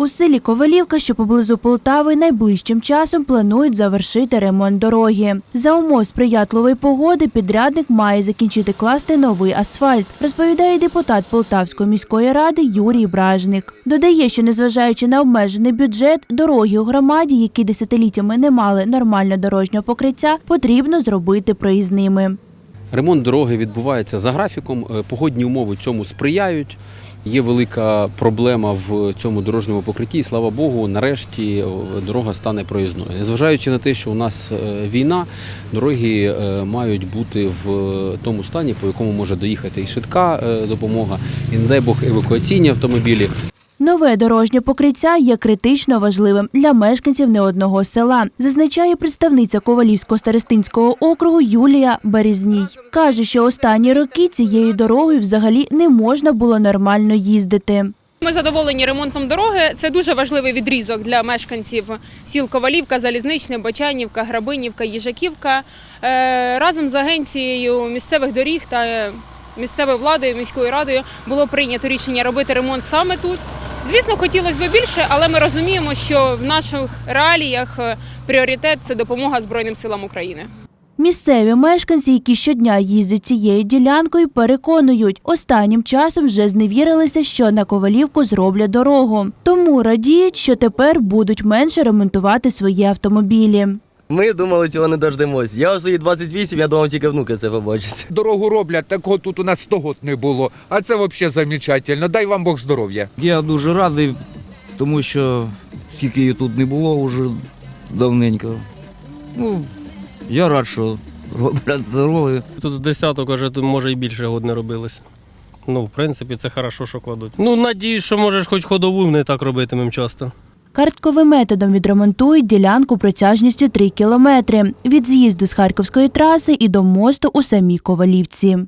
У селі Ковалівка, що поблизу Полтави, найближчим часом планують завершити ремонт дороги. За умов сприятливої погоди підрядник має закінчити класти новий асфальт, розповідає депутат Полтавської міської ради Юрій Бражник. Додає, що незважаючи на обмежений бюджет, дороги у громаді, які десятиліттями не мали нормального дорожнього покриття, потрібно зробити проїзними. Ремонт дороги відбувається за графіком. е, Погодні умови цьому сприяють. Є велика проблема в цьому дорожньому покритті. Слава Богу, нарешті е, дорога стане проїзною. Незважаючи на те, що у нас е, війна, дороги мають бути в тому стані, по якому може доїхати і швидка допомога, і не дай Бог евакуаційні автомобілі. Нове дорожнє покриття є критично важливим для мешканців не одного села, зазначає представниця Ковалівського старостинського округу Юлія Березній. Каже, що останні роки цією дорогою взагалі не можна було нормально їздити. Ми задоволені ремонтом дороги. Це дуже важливий відрізок для мешканців сіл Ковалівка, Залізничне, Бочанівка, Грабинівка, Їжаківка. Е, Разом з агенцією місцевих доріг та е, місцевою владою, міською радою було прийнято рішення робити ремонт саме тут. Звісно, хотілося б більше, але ми розуміємо, що в наших реаліях е, пріоритет це допомога Збройним силам України. Місцеві мешканці, які щодня їздять цією ділянкою, переконують, останнім часом вже зневірилися, що на Ковалівку зроблять дорогу. Тому радіють, що тепер будуть менше ремонтувати свої автомобілі. Ми думали, цього не дождемось. Я у свої 28, я думав, тільки внуки це побачать. Дорогу роблять, такого тут у нас 100 год не було. А це взагалі замечательно. Дай вам Бог здоров'я. Я дуже радий, тому що скільки її тут не було вже давненько. Ну, я рад, що роблять дороги. Тут з десяток, тут може і більше год не робилося. Ну, в принципі, це хорошо, що кладуть. Ну, надіюсь, що можеш хоч ходову не так робитимем часто. Картковим методом відремонтують ділянку протяжністю 3 кілометри від з'їзду з Харківської траси і до мосту у самій Ковалівці.